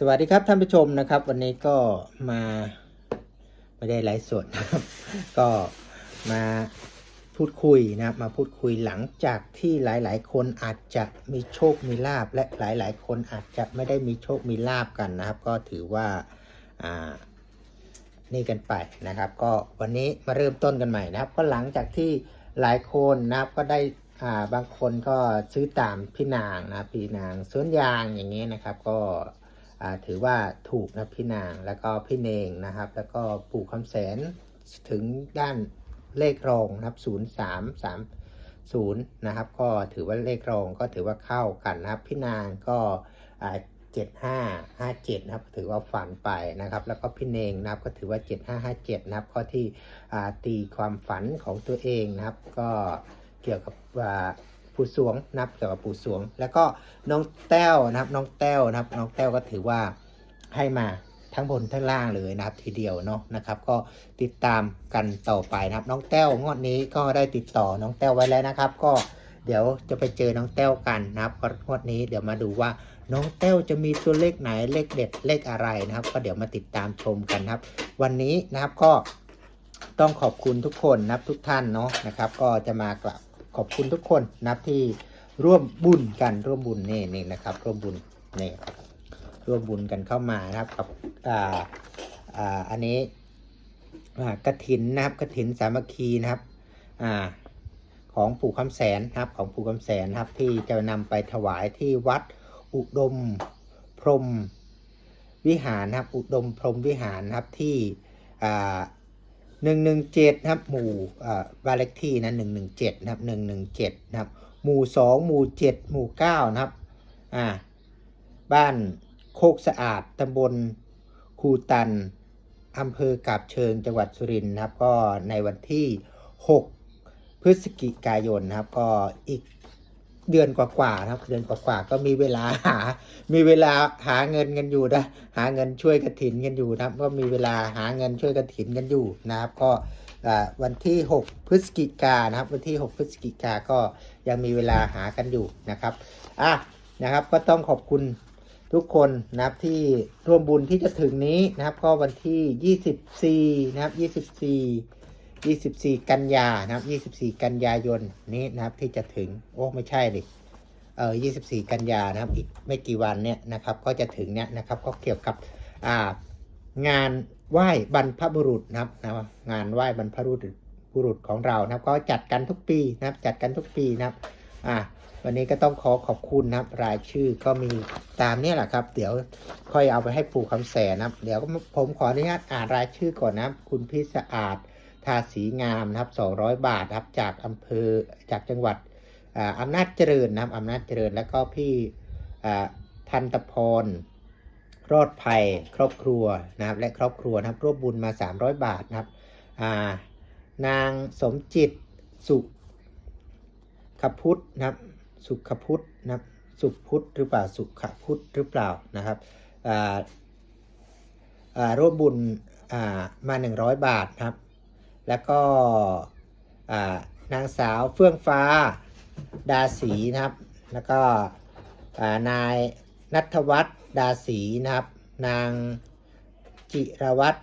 สวัสดีครับท่านผู้ชมนะครับ วันนี้ก็มาไม่ได้ไลฟ์สดนะครับ ก็มาพูดคุยนะครับมาพูดคุยหลังจากที่หลายๆ คนอาจจะมีโชคมีลาบและหลาย ๆ คนอาจจะไม่ได้มีโชคมีลาบกันนะครับ ก็ถือว่าอ่านี่กันไปนะครับ ก็วันนี้มาเริ่มต้นกันใหม่นะครับ ก็หลังจากที่หลายคนนะครับก็ได้อ่าบางคนก็ซื้อตามพี่นางนะพี่นางสวนยางอย่างนี้นะครับ ก็ ถือว่าถูกนะพี่นางแล้วก็พี่เนงนะครับ แล้วก็ปู่คำแสนถึงด้านเลขรองนะครับศูนย์สามสามศูนย์นะครับก็ถือว่าเลขรองก็ถือว่าเข้ากันนะครับ พี่นางก็อ่าเจ็ดห้าห้าเจ็ดนะครับถือว่าฝันไปนะครับ แล้วก็พี่เนงนะครับก็ถือว่าเจ็ดห้าห้าเจ็ดนะครับข้อที่ตีความฝันของตัวเองนะครับ ก็เกี่ยวกับอ่า ปู่สวงนะครับเกี่ยวกับปู่สวง แล้วก็น้องแต้วนะครับ น้องแต้วนะครับ น้องแต้วก็ถือว่าให้มาทั้งบนทั้งล่างเลยนะครับทีเดียวเนาะนะครับ ก็ติดตามกันต่อไปนะครับ น้องแต้วงวดนี้ก็ได้ติดต่อน้องแต้วไว้แล้วนะครับ ก็เดี๋ยวจะไปเจอน้องแต้วกันนะครับงวดนี้เดี๋ยวมาดูว่าน้องแต้วจะมีตัวเลขไหนเลขเด็ดเลขอะไรนะครับ ก็เดี๋ยวมาติดตามชมกันครับ วันนี้นะครับก็ต้องขอบคุณทุกคนนะครับทุกท่านเนาะนะครับ ก็จะมากราบ ขอบคุณทุกคนนะครับที่ร่วมบุญกันร่วมบุญนี่นี่นะครับ ร่วมบุญนี่ร่วมบุญกันเข้ามานะครับกับอ่าอ่าอันนี้กระถินนะครับกระถินสามัคคีนะครับอ่าของปู่คำแสนนะครับของปู่คำแสนนะครับที่จะนำไปถวายที่วัดอุดมพรมวิหารนะครับอุดมพรมวิหารนะครับที่ หนึ่งหนึ่งเจ็ดนะครับ หมู่อ่าบ้านเลขที่นะหนึ่งหนึ่งเจ็ดนะครับหนึ่งหนึ่งเจ็ดนะครับ หมู่สองหมู่เจ็ดหมู่เก้านะครับ อ่า บ้านโคกสะอาดตำบลคูตันอำเภอกาบเชิงจังหวัดสุรินทร์นะครับ ก็ในวันที่ 6 พฤศจิกายนนะครับ ก็อีก เดือนกว่าๆนะครับ เดือนกว่าๆก็มีเวลาหา มีเวลาหาเงินกันอยู่นะหาเงินช่วยกระถินกันอยู่นะครับ ก็มีเวลาหาเงินช่วยกระถินกันอยู่นะครับ ก็วันที่ 6 พฤศจิกานะครับ วันที่ 6 พฤศจิกาก็ยังมีเวลาหากันอยู่นะครับอะนะครับ ก็ต้องขอบคุณทุกคนนะครับที่ร่วมบุญที่จะถึงนี้นะครับ ก็วันที่ 24 นะครับ 24 24 กันยานะครับ 24 กันยายนนี้นะครับที่จะถึง โอ้ไม่ใช่ดิเออ24 กันยานะครับ อีกไม่กี่วันเนี่ยนะครับ ก็จะถึงเนี่ยนะครับก็เกี่ยวกับอ่างานไหว้บรรพบุรุษนะครับนะงานไหว้บรรพบุรุษบุรุษของเรานะครับ ก็จัดกันทุกปีนะครับ จัดกันทุกปีนะครับอ่าวันนี้ก็ต้องขอขอบคุณนะครับ รายชื่อก็มีตามเนี่ยแหละครับ เดี๋ยวค่อยเอาไปให้ปู่คำแสนนะครับ เดี๋ยวผมขออนุญาตอ่านรายชื่อก่อนนะครับ คุณพิสะอาด ทาสีงามนะครับ 200 บาทครับจากอำเภอจากจังหวัดอ่าอำนาจเจริญนะครับอำนาจเจริญแล้วก็พี่ทันตพรรอดภัยครอบครัวนะครับ และครอบครัวนะครับร่วมบุญมา 300 บาทนะครับานางสมจิตสุขพุทธนะครับ สุขพุทธนะครับสุขพุทธหรือเปล่าสุขพุทธหรือเปล่านะครับอ่าอ่าร่วมบุญอ่ามา 100 บาทนะครับ แล้วก็นางสาวเฟื่องฟ้าดาสีนะครับ แล้วก็นายนัทวัฒน์ดาสีนะครับ นางจิรวัตร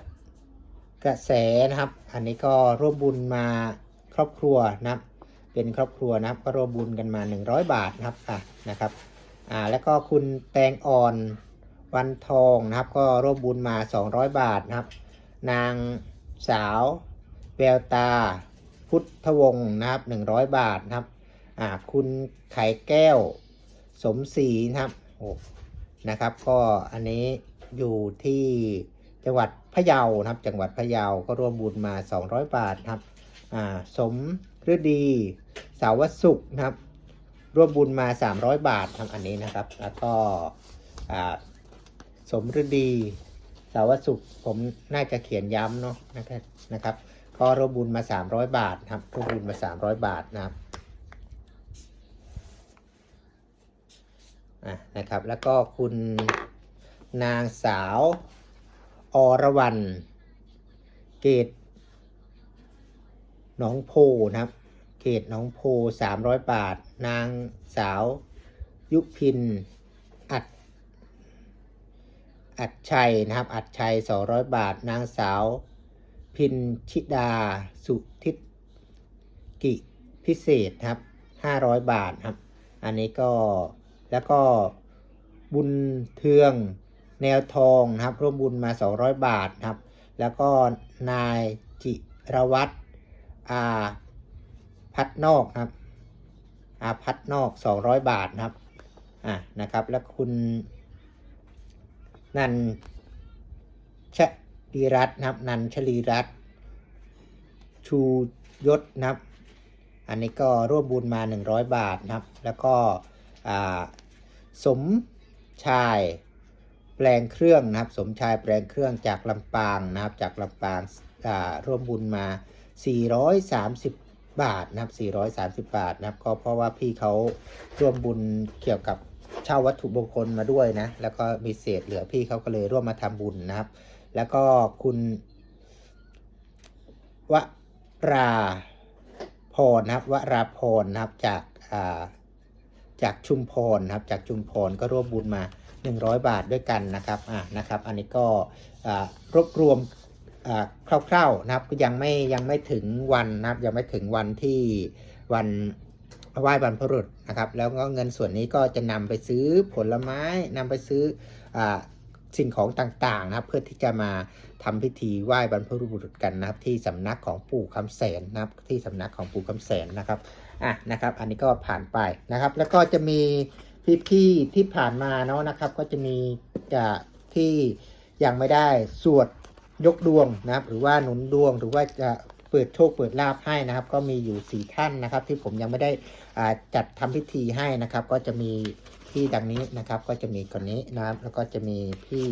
กระแสนะครับ อันนี้ก็ร่วมบุญมาครอบครัวนะครับ เป็นครอบครัวนะครับ ก็ร่วมบุญกันมา 100 บาทนะครับอะนะครับอ่าแล้วก็คุณแตงอ่อนวันทองนะครับ ก็ร่วมบุญมา 200 บาทนะครับ นางสาว แววตาพุทธวงศ์นะครับ100บาทนะครับอ่าคุณไข่แก้วสมศรีนะครับโอ้นะครับ ก็อันนี้อยู่ที่จังหวัดพะเยานะครับ จังหวัดพะเยาก็ร่วมบุญมา 200 บาทนะครับอ่าสมฤดีสาวสุขนะครับ ร่วมบุญมา 300 บาทครับอันนี้นะครับ แล้วก็อ่าสมฤดีสาวสุขผมน่าจะเขียนย้ำเนาะนะครับนะครับ ก็รวมบุญมา300บาทครับรวมบุญมา300บาทนะครับอะนะครับ แล้วก็คุณนางสาวอรวรรณเกตหนองโพนะครับ เกตหนองโพ300บาท นางสาวยุพินอัดอัดชัยนะครับ อัดชัย200บาท นางสาว พินชิดา สุทิศกิพิเศษครับ 500 บาทครับ อันนี้ก็แล้วก็บุญเทืองแนวทองนะครับ ร่วมบุญมา 200 บาทครับ แล้วก็นายจิรวัตรอาพัดนอกครับอาพัดนอก 200 บาทครับ อะนะครับ แล้วคุณนัน ลีรัตน์นะครับ นันชลีรัตชูยศนะครับ อันนี้ก็ร่วมบุญมา 100 บาทนะครับ แล้วก็สมชายแปลงเครื่องนะครับ สมชายแปลงเครื่องจากลำปางนะครับ จากลำปางร่วมบุญมา 430 บาทนะครับ 430 บาทนะครับ ก็เพราะว่าพี่เขาร่วมบุญเกี่ยวกับเช่าวัตถุมงคลมาด้วยนะ แล้วก็มีเศษเหลือพี่เขาก็เลยร่วมมาทำบุญนะครับ แล้วก็คุณวราพรนะครับวราพรนะครับจากาจากชุมพรนะครับจากชุมพรก็ร่วมบุญมา 100 บาทด้วยกันนะครับอะนะครับ อันนี้ก็รวบรวมคร่าวๆนะครับยังไม่ยังไม่ถึงวันนะครับยังไม่ถึงวันที่วันไหว้บรรพบุรุษนะครับ แล้วก็เงินส่วนนี้ก็จะนำไปซื้อผลไม้นำไปซื้ออ สิ่งของต่างๆนะครับ เพื่อที่จะมาทำพิธีไหว้บรรพบุรุษกันนะครับ ที่สำนักของปู่คำแสนนะครับ ที่สำนักของปู่คำแสนนะครับอะนะครับ อันนี้ก็ผ่านไปนะครับ แล้วก็จะมีพี่ๆที่ผ่านมาเนาะนะครับ ก็จะมีจะที่ยังไม่ได้สวดยกดวงนะครับ หรือว่าหนุนดวงหรือว่าจะเปิดโชคเปิดลาภให้นะครับ ก็มีอยู่สี่ท่านนะครับ ที่ผมยังไม่ได้อ่าจัดทำพิธีให้นะครับ ก็จะมี พี่ดังนี้นะครับก็จะมีคนนี้นะครับแล้วก็จะมีพี่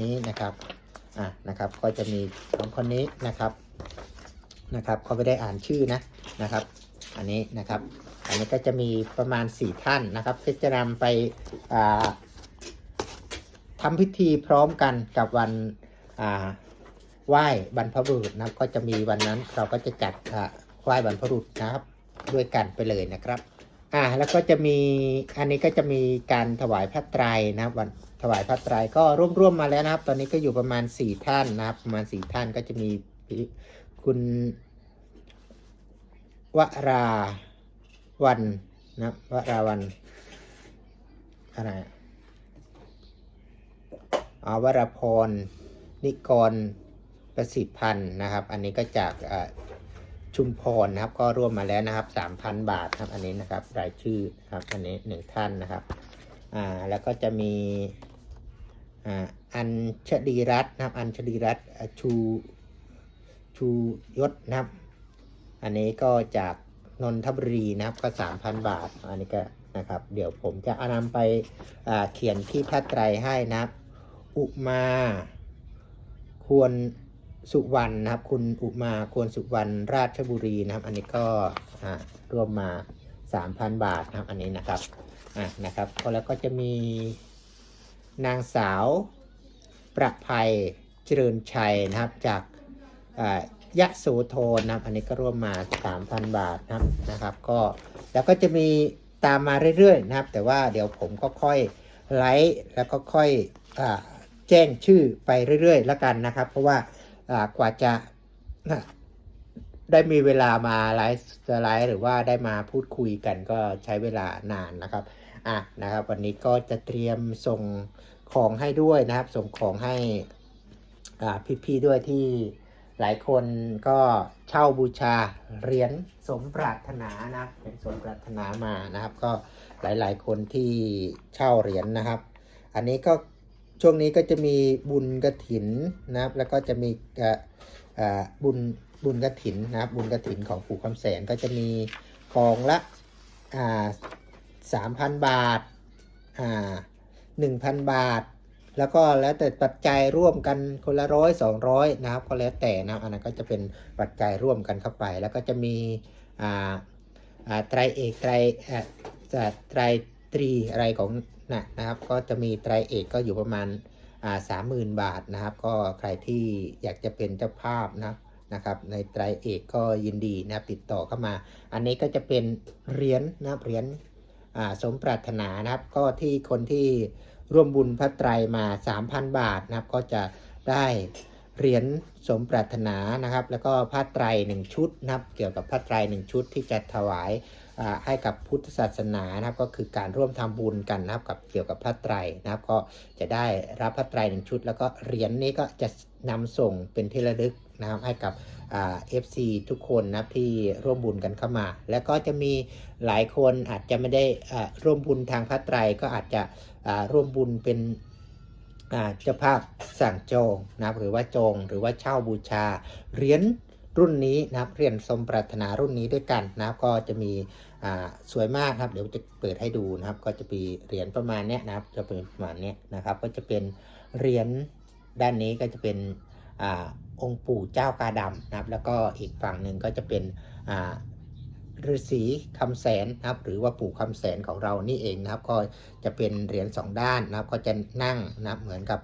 นี้นะครับอะนะครับก็จะมีสองคนนี้นะครับนะครับเขาไม่ได้อ่านชื่อนะนะครับ อันนี้นะครับ อันนี้ก็จะมีประมาณ 4 ท่านนะครับที่จะนำไปอ่าทำพิธีพร้อมกันกับวันอ่าไหว้บรรพบุรุษนะครับ ก็จะมีวันนั้นเราก็จะจัดไหว้บรรพบุรุษนะครับ ด้วยกันไปเลยนะครับ อ่าแล้วก็จะมีอันนี้ก็จะมีการถวายพระไตรนะครับวันถวายพระไตรก็ร่วมๆมาแล้วนะครับ ตอนนี้ก็อยู่ประมาณ4ท่านนะครับ ประมาณ4ท่านก็จะมีคุณวราวันนะวราวันอะไรอะอ๋อวรพรนิกรประสิทธิ์พันธ์นะครับ อันนี้ก็จากอ่า ชุมพรนะครับ ก็ร่วมมาแล้วนะครับ3,000บาทครับ อันนี้นะครับรายชื่อนะครับ อันนี้หนึ่งท่านนะครับ อ่าแล้วก็จะมีอ่าอัญชลีรัตน์นะครับ อัญชลีรัตน์ชูชูยศนะครับ อันนี้ก็จากนนทบุรีนะครับก็3,000บาท อันนี้ก็นะครับ เดี๋ยวผมจะอานำไปอ่าเขียนที่พระไตรให้นะครับ อุมาควร สุวรรณนะครับ คุณอุมาควรสุวรรณราชบุรีนะครับ อันนี้ก็อ่ารวมมา 3,000 บาทนะครับ อันนี้นะครับอะนะครับแล้วก็จะมีนางสาวประภัยเจริญชัยนะครับ จากยะโสธรนะครับ อันนี้ก็ร่วมมา 3,000 บาทนะครับนะครับ ก็แล้วก็จะมีตามมาเรื่อยๆนะครับ แต่ว่าเดี๋ยวผมก็ค่อยไลฟ์แล้วก็ค่อยอแจ้งชื่อไปเรื่อยๆ แล้วกันนะครับ เพราะว่า กว่าจะได้มีเวลามาไลฟ์จะไลฟ์หรือว่าได้มาพูดคุยกันก็ใช้เวลานานนะครับอะนะครับ วันนี้ก็จะเตรียมส่งของให้ด้วยนะครับ ส่งของให้อ่าพี่ๆด้วยที่หลายคนก็เช่าบูชาเหรียญสมปรารถนานะครับเป็นสมปรารถนามานะครับ ก็หลายๆคนที่เช่าเหรียญนะครับ อันนี้ก็ ช่วงนี้ก็จะมีบุญกระถินนะครับ แล้วก็จะมีอ่อเอ่อบุญบุญกระถินนะครับ บุญกระถินของปู่คำแสนก็จะมีกองละอ่าสามพันบาทอ่าหนึ่งพันบาท แล้วก็แล้วแต่ปัจจัยร่วมกันคนละร้อยสองร้อยนะครับ ก็แล้วแต่นะครับอันนั้นก็จะเป็นปัจจัยร่วมกันเข้าไป แล้วก็จะมีอ่าอ่าไตรเอกไตรอ่อจะไตรตรีอะไรของ นะนะครับก็จะมีไตรเอกก็อยู่ประมาณสามหมื่นบาทนะครับ ก็ใครที่อยากจะเป็นเจ้าภาพนะนะครับในไตรเอกก็ยินดีนะครับติดต่อเข้ามา อันนี้ก็จะเป็นเหรียญนะเหรียญสมปรารถนานะครับ ก็ที่คนที่ร่วมบุญพระไตรมา 3,000 บาทนะครับ ก็จะได้เหรียญสมปรารถนานะครับ แล้วก็ผ้าไตรหนึ่งชุดนะครับ เกี่ยวกับผ้าไตรหนึ่งชุดที่จะถวาย ให้กับพุทธศาสนานะครับก็คือการร่วมทำบุญกันนะครับกับเกี่ยวกับพระไตรนะครับ ก็จะได้รับพระไตรหนึ่งชุด แล้วก็เหรียญนี้ก็จะนำส่งเป็นที่ระลึกนะครับให้กับเอ่า FC ทุกคนนะที่ร่วมบุญกันเข้ามา แล้วก็จะมีหลายคนอาจจะไม่ได้ร่วมบุญทางพระไตรก็อาจจะร่วมบุญเป็นเจ้าภาพสั่งจองนะครับหรือว่าจองหรือว่าเช่าบูชาเหรียญ รุ่นนี้นะครับเรียนสมปรารถนารุ่นนี้ด้วยกันนะครับก็จะมีสวยมากครับเดี๋ยวจะเปิดให้ดูนะครับ ก็จะมีเหรียญประมาณเนี้ยนะครับ จะเป็นประมาณเนี้ยนะครับ ก็จะเป็นเหรียญด้านนี้ก็จะเป็นอองค์ปู่เจ้ากาดำนะครับ แล้วก็อีกฝั่งหนึ่งก็จะเป็นฤาษีคำแสนนะครับ หรือว่าปู่คำแสนของเรานี่เองนะครับ ก็จะเป็นเหรียญสองด้านนะครับ ก็จะนั่งนะครับเหมือนกับ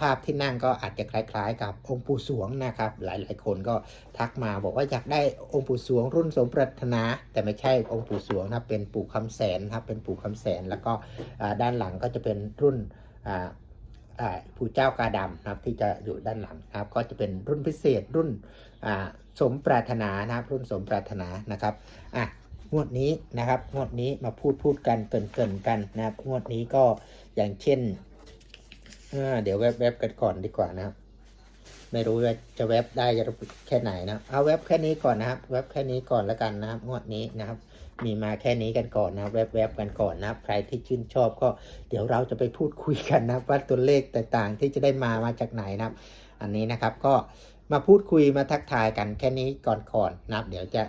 ภาพที่นั่งก็อาจจะคล้าย ๆ กับองค์ปู่สวงนะครับ หลายๆ คนก็ทักมาบอกว่าอยากได้องค์ปู่สวงรุ่นสมปรารถนา แต่ไม่ใช่องค์ปู่สวงนะเป็นปู่คำแสนนะครับเป็นปู่คำแสนแล้วก็ด้านหลังก็จะเป็นรุ่นอ่าอ่าปู่เจ้ากาดำนะครับที่จะอยู่ด้านหลังนะครับ ก็จะเป็นรุ่นพิเศษรุ่นสมปรารถนานะครับ รุ่นสมปรารถนานะครับอะงวดนี้นะครับงวดนี้มาพูดพูดกันเกินเกินกันนะครับงวดนี้ก็อย่างเช่น เดี๋ยวแวบแวบกันก่อนดีกว่านะครับ ไม่รู้ว่าจะแวบได้จะแค่ไหนนะเอาแวบแค่นี้ก่อนนะครับ แวบแค่นี้ก่อนแล้วกันนะครับงวดนี้นะครับ มีมาแค่นี้กันก่อนนะแวบแวบกันก่อนนะครับ ใครที่ชื่นชอบก็เดี๋ยวเราจะไปพูดคุยกันนะว่าตัวเลขต่างๆ ที่จะได้มามาจากไหนนะครับ อันนี้นะครับก็มาพูดคุยมาทักทายกันแค่นี้ก่อนๆนะครับ เดี๋ยวจะ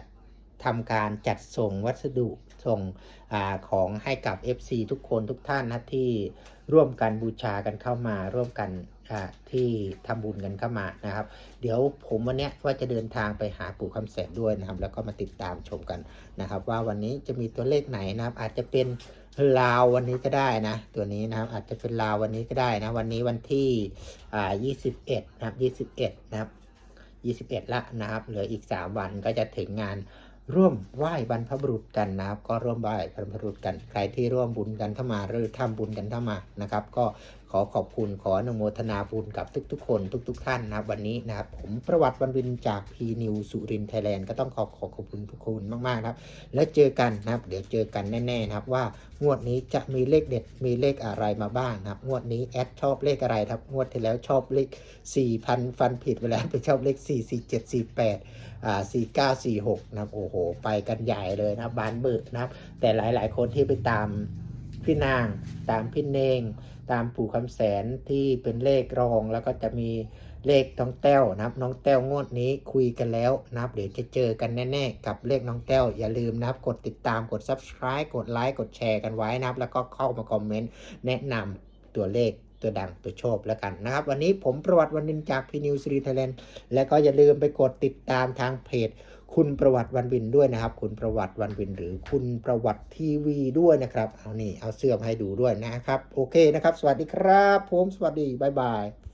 ทำการจัดส่งวัสดุ ส่งอของให้กับ FC ทุกคนทุกท่านนะที่ร่วมกันบูชากันเข้ามาร่วมกันที่ทำบุญกันเข้ามานะครับ เดี๋ยวผมวันนี้ว่าจะเดินทางไปหาปู่คำแสนด้วยนะครับ แล้วก็มาติดตามชมกันนะครับ ว่าวันนี้จะมีตัวเลขไหนนะครับ อาจจะเป็นลาววันนี้ก็ได้นะ ตัวนี้นะครับอาจจะเป็นลาววันนี้ก็ได้นะวันนี้วันที่อ่า21นะครับ21นะครับ21ละนะครับเหลืออีก3วันก็จะถึงงาน ร่วมไหว้บรรพบุรุษกันนะครับ ก็ร่วมไหว้บรรพบุรุษกัน ใครที่ร่วมบุญกันเข้ามาหรือทำบุญกันเข้ามานะครับ ก็ ขอขอบคุณขออนุโมทนาบุญกับทุกๆ คนทุก ๆ ท่านนะครับ วันนี้นะครับ ผมประวัติวันวินจากพีนิวสุรินไทยแลนด์ก็ต้องขอขอขอบคุณทุกคนมากๆนะครับ แล้วเจอกันนะครับ เดี๋ยวเจอกันแน่ๆนะครับว่างวดนี้จะมีเลขเด็ดมีเลขอะไรมาบ้างนะครับ งวดนี้แอดชอบเลขอะไรครับ งวดที่แล้วชอบเลข 4,000 ฟันผิดไปแล้วไปชอบเลข 4 4 7 4 8อ่า4 9 4 6 นะครับโอ้โห ไปกันใหญ่เลยนะครับบานเบิกนะครับ แต่หลายๆ คนที่ไปตามพี่นางตามพี่เนง ตามปู่คำแสนที่เป็นเลขรองแล้วก็จะมีเลขน้องแต้วนะครับ น้องแต้วงวดนี้คุยกันแล้วนะครับ เดี๋ยวจะเจอกันแน่ๆ กับเลขน้องแต้ว อย่าลืมนะครับ กดติดตามกด subscribe กดไลค์กดแชร์กันไว้นะครับ แล้วก็เข้ามาคอมเมนต์แนะนำตัวเลขตัวดังตัวโชคแล้วกันนะครับ วันนี้ผมประวัติวันนินจากพีนิวซีรีไทยแลนด์และก็อย่าลืมไปกดติดตามทางเพจ คุณประวัติวันวินด้วยนะครับ คุณประวัติวันวิน หรือคุณประวัติทีวีด้วยนะครับ เอานี่เอาเสื้อมาให้ดูด้วยนะครับ โอเคนะครับ สวัสดีครับ ผมสวัสดี บ๊ายบาย